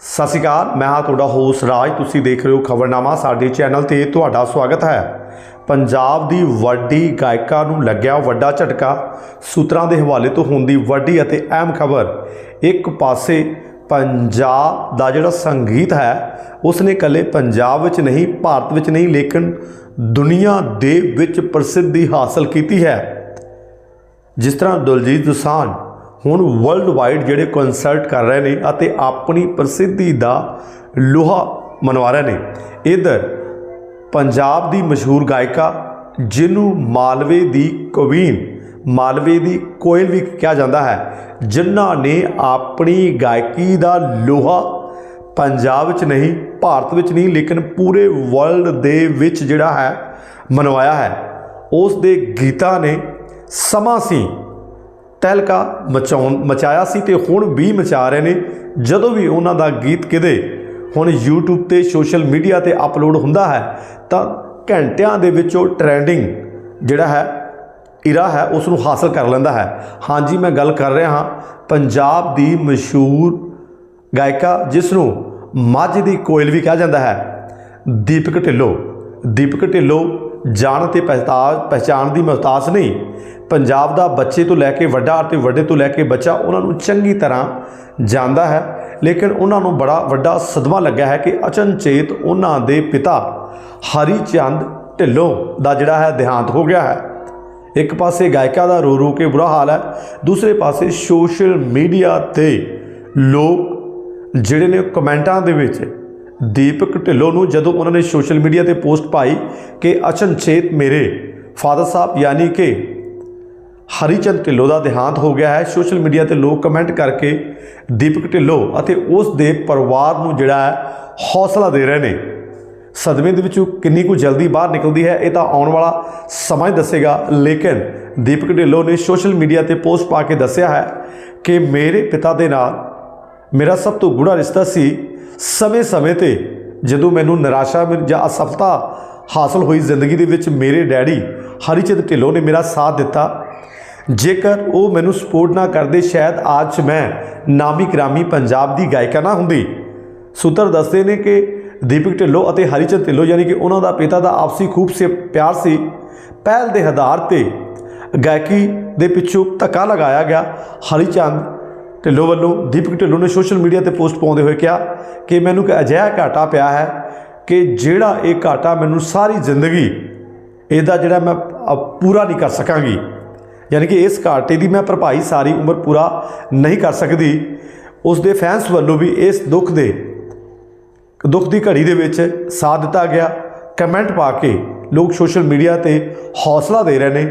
ਸਤਿ ਸ਼੍ਰੀ ਅਕਾਲ, ਮੈਂ ਹਾਂ ਤੁਹਾਡਾ ਹੋਸਟ ਰਾਜ। ਤੁਸੀਂ ਦੇਖ ਰਹੇ ਹੋ ਖਬਰਨਾਮਾ, ਸਾਡੇ ਚੈਨਲ ਤੇ ਤੁਹਾਡਾ ਸਵਾਗਤ ਹੈ। ਪੰਜਾਬ ਦੀ ਵੱਡੀ ਗਾਇਕਾ ਨੂੰ ਲੱਗਿਆ ਵੱਡਾ ਝਟਕਾ। ਸੂਤਰਾਂ ਦੇ ਹਵਾਲੇ ਤੋਂ ਹੁੰਦੀ ਵੱਡੀ ਅਤੇ ਅਹਿਮ ਖਬਰ, ਇੱਕ ਪਾਸੇ ਪੰਜਾਬ ਦਾ ਜਿਹੜਾ ਸੰਗੀਤ ਹੈ ਉਸ ਨੇ ਇਕੱਲੇ ਪੰਜਾਬ ਵਿੱਚ ਨਹੀਂ, ਭਾਰਤ ਵਿੱਚ ਨਹੀਂ, ਲੇਕਿਨ ਦੁਨੀਆ ਦੇ ਵਿੱਚ ਪ੍ਰਸਿੱਧੀ ਹਾਸਲ ਕੀਤੀ ਹੈ। ਜਿਸ ਤਰ੍ਹਾਂ ਦਲਜੀਤ ਦੋਸਾਂਝ ਹੁਣ ਵਰਲਡ ਵਾਈਡ ਜਿਹੜੇ ਕਨਸਰਟ ਕਰ ਰਹੇ ਨੇ ਅਤੇ ਆਪਣੀ ਪ੍ਰਸਿੱਧੀ ਦਾ ਲੋਹਾ ਮਨਵਾ ਰਹੇ ਨੇ। ਇਧਰ ਪੰਜਾਬ ਦੀ ਮਸ਼ਹੂਰ ਗਾਇਕਾ ਜਿਹਨੂੰ ਮਾਲਵੇ ਦੀ ਕਵੀਨ, ਮਾਲਵੇ ਦੀ ਕੋਇਲ ਵੀ ਕਿਹਾ ਜਾਂਦਾ ਹੈ, ਜਿਨ੍ਹਾਂ ਨੇ ਆਪਣੀ ਗਾਇਕੀ ਦਾ ਲੋਹਾ ਪੰਜਾਬ ਵਿੱਚ ਨਹੀਂ, ਭਾਰਤ ਵਿੱਚ ਨਹੀਂ, ਲੇਕਿਨ ਪੂਰੇ ਵਰਲਡ ਦੇ ਵਿੱਚ ਜਿਹੜਾ ਹੈ, ਮਨਵਾਇਆ ਹੈ। ਉਸ ਦੇ ਗੀਤਾਂ ਨੇ ਸਮਾਂ ਸੀ ਤਹਿਲਕਾ ਮਚਾਉਣ ਮਚਾਇਆ ਸੀ ਤੇ ਹੁਣ ਵੀ ਮਚਾ ਰਹੇ ਨੇ। ਜਦੋਂ ਵੀ ਉਹਨਾਂ ਦਾ ਗੀਤ ਕਿਤੇ ਹੁਣ YouTube ਤੇ ਸੋਸ਼ਲ ਮੀਡੀਆ ਤੇ ਅਪਲੋਡ ਹੁੰਦਾ ਹੈ, ਤਾਂ ਘੰਟਿਆਂ ਦੇ ਵਿੱਚ ਉਹ ਟ੍ਰੈਂਡਿੰਗ ਜਿਹੜਾ ਹੈ ਇਰਾ ਹੈ ਉਸ ਨੂੰ ਹਾਸਲ ਕਰ ਲੈਂਦਾ ਹੈ। ਹਾਂਜੀ, ਮੈਂ ਗੱਲ ਕਰ ਰਿਹਾ ਹਾਂ ਪੰਜਾਬ ਦੀ ਮਸ਼ਹੂਰ ਗਾਇਕਾ ਜਿਸ ਨੂੰ ਮੱਝ ਦੀ ਕੋਇਲ ਵੀ ਕਿਹਾ ਜਾਂਦਾ ਹੈ, ਦੀਪਕ ਢਿੱਲੋਂ। ਦੀਪਕ ਢਿੱਲੋਂ ਜਾਣ ਤੇ ਪਹਿਚਾਣ ਪਹਿਚਾਣ ਦੀ ਮਹਤਾਜ ਨਹੀਂ। ਪੰਜਾਬ ਦਾ ਬੱਚੇ ਤੋਂ ਲੈ ਕੇ ਵੱਡਾ ਅਤੇ ਵੱਡੇ ਤੋਂ ਲੈ ਕੇ ਬੱਚਾ ਉਹਨਾਂ ਨੂੰ ਚੰਗੀ ਤਰ੍ਹਾਂ ਜਾਣਦਾ ਹੈ, ਲੇਕਿਨ ਉਹਨਾਂ ਨੂੰ ਬੜਾ ਵੱਡਾ ਸਦਮਾ ਲੱਗਿਆ ਹੈ ਕਿ ਅਚਨਚੇਤ ਉਹਨਾਂ ਦੇ ਪਿਤਾ ਹਰੀ ਚੰਦ ਢਿੱਲੋਂ ਦਾ ਜਿਹੜਾ ਹੈ ਦੇਹਾਂਤ ਹੋ ਗਿਆ ਹੈ। ਇੱਕ ਪਾਸੇ ਗਾਇਕਾ ਦਾ ਰੋ ਰੋ ਕੇ ਬੁਰਾ ਹਾਲ ਹੈ, ਦੂਸਰੇ ਪਾਸੇ ਸੋਸ਼ਲ ਮੀਡੀਆ ਤੇ ਲੋਕ ਜਿਹੜੇ ਨੇ ਕਮੈਂਟਾਂ ਦੇ ਵਿੱਚ ਦੀਪਕ ਢਿੱਲੋਂ ਨੂੰ ਜਦੋਂ ਉਹਨਾਂ ਨੇ ਸੋਸ਼ਲ ਮੀਡੀਆ ਤੇ ਪੋਸਟ ਪਾਈ ਕਿ ਅਚਨਚੇਤ ਮੇਰੇ, ਫਾਦਰ ਸਾਹਿਬ ਯਾਨੀ ਕਿ ਹਰੀਚੰਦ ਢਿੱਲੋਂ ਦਾ ਦੇਹਾਂਤ ਹੋ ਗਿਆ ਹੈ, ਸੋਸ਼ਲ ਮੀਡੀਆ ਤੇ ਲੋਕ ਕਮੈਂਟ ਕਰਕੇ ਦੀਪਕ ਢਿੱਲੋਂ ਅਤੇ ਉਸ ਦੇ ਪਰਿਵਾਰ ਨੂੰ ਜਿਹੜਾ ਹੈ ਹੌਸਲਾ ਦੇ ਰਹੇ ਨੇ। ਸਦਮੇ ਦੇ ਵਿੱਚੋਂ ਕਿੰਨੀ ਕੁ ਜਲਦੀ ਬਾਹਰ ਨਿਕਲਦੀ ਹੈ, ਇਹ ਤਾਂ ਆਉਣ ਵਾਲਾ ਸਮਾਂ ਹੀ ਦੱਸੇਗਾ, ਲੇਕਿਨ ਦੀਪਕ ਢਿੱਲੋਂ ਨੇ ਸੋਸ਼ਲ ਮੀਡੀਆ ਤੇ ਪੋਸਟ ਪਾ ਕੇ ਦੱਸਿਆ ਹੈ ਕਿ ਮੇਰੇ ਪਿਤਾ ਦੇ ਨਾਲ ਮੇਰਾ ਸਭ ਤੋਂ ਗੂੜਾ ਰਿਸ਼ਤਾ ਸੀ ਸਮੇਂ-ਸਮੇਂ ਤੇ ਜਦੋਂ ਮੈਨੂੰ ਨਿਰਾਸ਼ਾ ਮਿਲ ਜਾਂ ਅਸਫਲਤਾ ਹਾਸਲ ਹੋਈ ਜ਼ਿੰਦਗੀ ਦੇ ਵਿੱਚ ਮੇਰੇ ਡੈਡੀ ਹਰੀਚੰਦ ਢਿੱਲੋਂ ਨੇ ਮੇਰਾ ਸਾਥ ਦਿੱਤਾ। ਜੇਕਰ ਉਹ ਮੈਨੂੰ ਸਪੋਰਟ ਨਾ ਕਰਦੇ, ਸ਼ਾਇਦ ਅੱਜ ਮੈਂ ਨਾਮੀ ਗ੍ਰਾਮੀ ਪੰਜਾਬ ਦੀ ਗਾਇਕਾ ਨਾ ਹੁੰਦੀ। ਸੂਤਰ ਦੱਸਦੇ ਨੇ ਕਿ ਦੀਪਕ ਢਿੱਲੋਂ ਅਤੇ ਹਰੀਚੰਦ ਢਿੱਲੋਂ ਯਾਨੀ ਕਿ ਉਹਨਾਂ ਦਾ ਪਿਤਾ ਦਾ ਆਪਸੀ ਖੂਬ ਸੇ ਪਿਆਰ ਸੀ। ਪਹਿਲ ਦੇ ਆਧਾਰ ਤੇ ਗਾਇਕੀ ਦੇ ਪਿੱਛੋਂ ਧੱਕਾ ਲਗਾਇਆ ਗਿਆ। ਹਰੀਚੰਦ ਢਿੱਲੋਂ ਵੱਲੋਂ ਦੀਪਕ ਢਿੱਲੋਂ ਨੇ ਸੋਸ਼ਲ ਮੀਡੀਆ ਤੇ ਪੋਸਟ ਪਾਉਂਦੇ ਹੋਏ ਕਿਹਾ ਕਿ ਮੈਨੂੰ ਇੱਕ ਅਜਿਹਾ ਘਾਟਾ ਪਿਆ ਹੈ ਕਿ ਜਿਹੜਾ ਇਹ ਘਾਟਾ ਮੈਨੂੰ ਸਾਰੀ ਜ਼ਿੰਦਗੀ ਇਹਦਾ ਜਿਹੜਾ ਮੈਂ ਪੂਰਾ ਨਹੀਂ ਕਰ ਸਕਾਂਗੀ। ਯਾਨੀ ਕਿ ਇਸ ਘਾਟੇ ਦੀ ਮੈਂ ਭਰਪਾਈ ਸਾਰੀ ਉਮਰ ਪੂਰਾ ਨਹੀਂ ਕਰ ਸਕਦੀ। ਉਸ ਦੇ ਫੈਨਸ ਵੱਲੋਂ ਵੀ ਇਸ ਦੁੱਖ ਦੇ, ਦੁੱਖ ਦੀ ਘੜੀ ਦੇ ਵਿੱਚ ਸਾਥ ਦਿੱਤਾ ਗਿਆ। ਕਮੈਂਟ ਪਾ ਕੇ ਲੋਕ ਸੋਸ਼ਲ ਮੀਡੀਆ ਤੇ ਹੌਸਲਾ ਦੇ ਰਹੇ ਨੇ।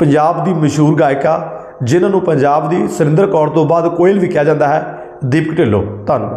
ਪੰਜਾਬ ਦੀ ਮਸ਼ਹੂਰ ਗਾਇਕਾ ਜਿਨ੍ਹਾਂ ਨੂੰ ਪੰਜਾਬ ਦੀ ਸੁਰਿੰਦਰ ਕੌਰ ਤੋਂ ਬਾਅਦ ਕੋਇਲ ਵੀ ਕਿਹਾ ਜਾਂਦਾ ਹੈ, ਦੀਪਕ ਢਿੱਲੋਂ, ਧੰਨਵਾਦ।